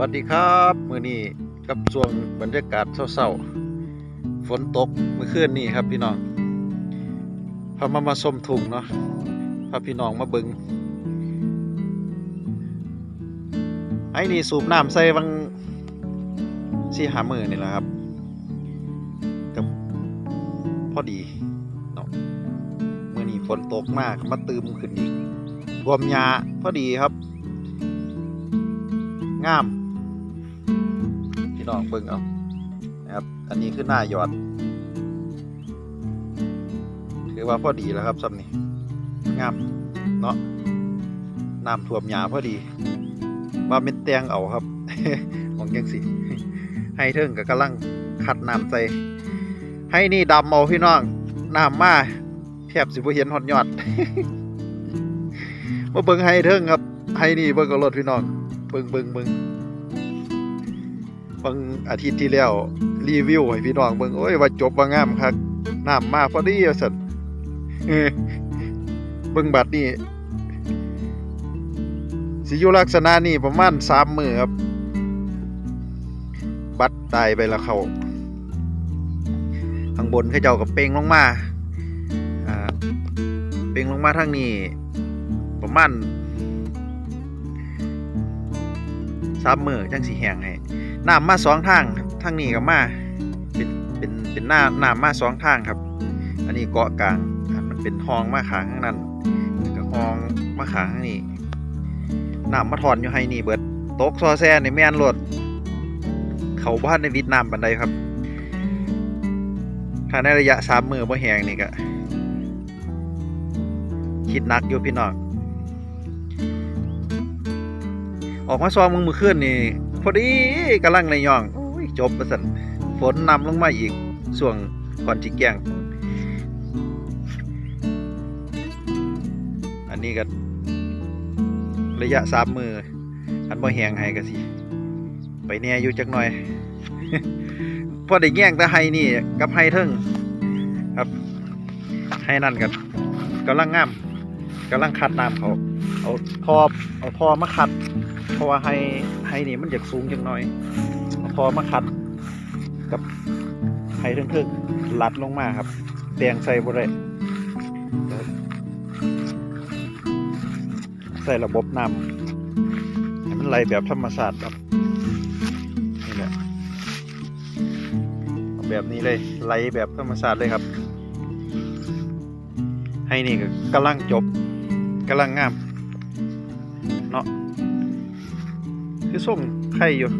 วัสดีครับมื้อนี้กับช่วงบรรยากาศเศร้าๆฝนตกเมื่อคืนนี้ครับพี่น้องพามามาส้มถุงเนาะพาพี่น้องมาเบิงไอ้นี่สูบน้ำใส่วังสี่หามือนี่แหละครับกับพอดีเนาะเมื่อนี้ฝนตกมากมาตืมขึ้นอีกรวมยาพอดีครับ งาม น้องเบิ่งเอานะครับ อันนี้คือหน้าหยอด ถือว่าพอดีแล้วครับซ้ำนี่งามเนาะน้ำท่วมหยาพอดี ว่าเป็นแตงเอาครับ ของยังสิให้เทิงกับกำลังขัดน้ำใส่ให้นี่ดำเอาพี่น้องน้ำมาแทบสิบ่เห็นหอดยอดมาเบิ่งให้เทิงครับให้นี่เบิ่งกับรถพี่น้องเบิ่งเบิ่งเบิ่ง บางอาทิตย์ที่แล้วรีวิวให้พี่น้องเบิ่งโอ้ยว่าจบว่างามคักน้ำมาพอดีว่าซั่นเออเบิ่งบัดนี้สิยู่ลักษณะนี้ประมาณ3มื้อครับ บัดตายไปแล้วเขาข้างบนเขาเจ้ากับเป่งลงมาอ่าเป่งลงมาทางนี้ ประมาณสามมือจังสีแหงให้ น้ำมาสองทางครับทางนี้กับมาเป็นเป็นเป็นหน้าน้ำมาสองทางครับ อันนี้เกาะกลางมันเป็นห้องมาขางข้างนั้นแล้วก็ห้องมาขางข้างนี้น้ำมาถอนอยู่ให้นี่เบิดตกซอแซ่ในแม่นรถเขาบ้านในวิดน้ำบันไดครับ ถ้าในระยะสามมือบ่แหงนี่ก็คิดหนักอยู่พี่น้องออกมาซองมึงมือขึ้นนี่ อดีกำลังในย่องอจบประสันฝนนำลงมาอีกส่วงก่อนจีแกงอันนี้ก็ระยะสามมือ อันบ่แหงให้ก็สิ ไปแน่อยู่จักหน่อย พอได้แย่งแต่ไฮนี่ กับไฮเทิงครับไฮนั่นกันกำลังงามกำลังคัดน้ำเขา เอาทอเอาทอมาคัดเพราะว่าไฮไฮนี่มันอยากสูงจังหน่อยเอาทอมาคัดกับไฮเทิงๆลัดลงมาครับแดงใส่บ่ได้เดี๋ยวใส่ระบบน้ำให้มันไหลแบบธรรมชาติครับนี่แหละแบบนี้เลยไหลแบบธรรมชาติเลยครับ ให้นี่ก็กำลังจบกำลังงาม เนาะคือส้มไข่อยู่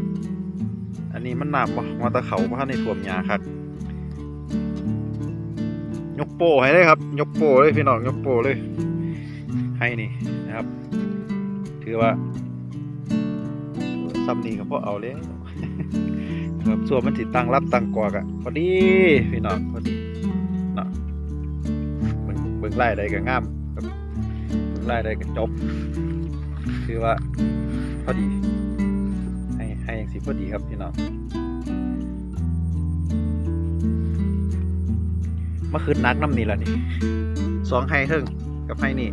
อันนี้มันน้ำบ่มาตะเขาเพราะในถ่วมหญ้าครับยกโป้ให้เลยครับ ยกโป้เลยพี่น้องยกโป้เลย ให้นี่นะครับ ถือว่าซัมนี่ก็พอเอาเลยนะครับส่วนมันติดตั้งรับตั้งกวากอะพอดีพี่น้องพอดีเนาะเบิ่งไล่ใดก็งามครับเบิ่งไล่ใดก็จบ คือว่าพอดี ให้ให้อย่างสิพอดีครับพี่น้องมาคืนนักน้ำนี่แหละนี่สองไฮเทิงกับไฮนี่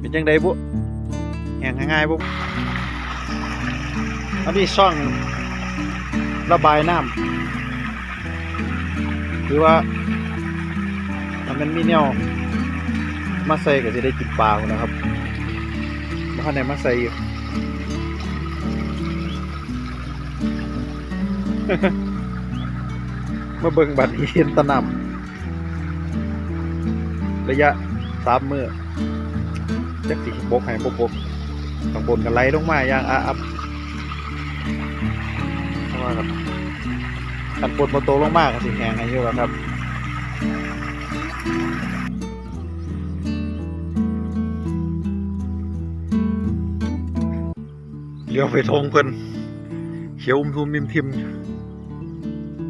เป็นยังไงบุแหงง่ายๆบุอันนี้ช่องระบายน้ำคือว่าถ้ามันมีแนวมาใส่ก็จะได้กินปลาพุ่นนะครับ มาข้างในมาใส่อยู่มาเบิ่งบัตรเห็นตะนำระยะสามมือจักสิบกให้บกบกข้างบนกันไหลลงมาอย่างอาอัพเพราะว่าครับขันบนบนโตลงมากสิแหงให้อยู่แล้วครับ เลี้ยวไปทงเพิ่นเขียวอุ้มทุมมิมทิม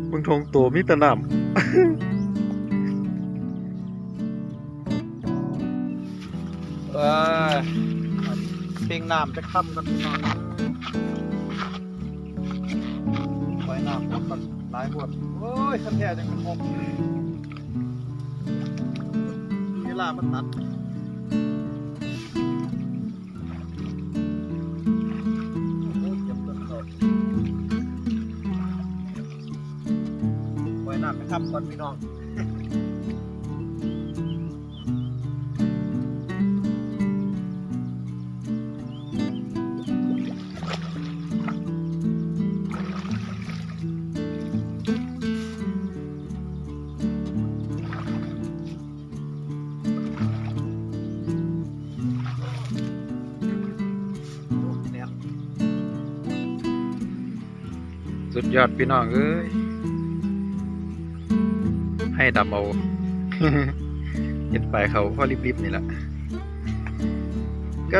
เบิ่งทงตัวมีแตะน้ำเออเพ่งน้ำจะค่ำกันพี่น้องไว้น้ำหมดมันหลายหมดโอ้ยคันแท้จังมันหกเวลามันตัด ก่อนพี่น้องสุดยอดพี่น้องเอ้ย ให้ดำเอาเห็นไปเขาพ่อริบๆนี่แหละก็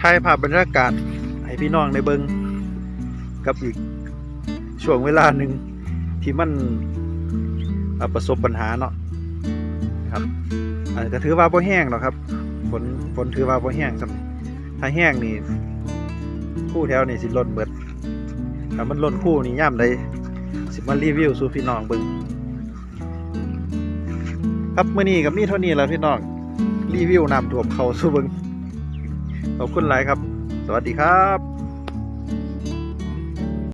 ถ่ายภาพบรรยากาศให้พี่น้องในเบิงกับอีกช่วงเวลาหนึ่งที่มันอ่าประสบปัญหาเนาะครับอาจจะถือว่าบ่แห้งหรอกครับฝนฝนถือว่าบ่แห้งสำถ้าแห้งนี่คู่แถวนี่สิล้นเบิดถ้ามันล้นคู่นี่ย่ำได้สิมารีวิวสู่พี่น้องเบิ่ง ครับมื้อนี้ก็มีเท่านี้แล้วพี่น้องรีวิวน้ำท่วมเขาสู่เบิงขอบคุณหลายครับ สวัสดีครับ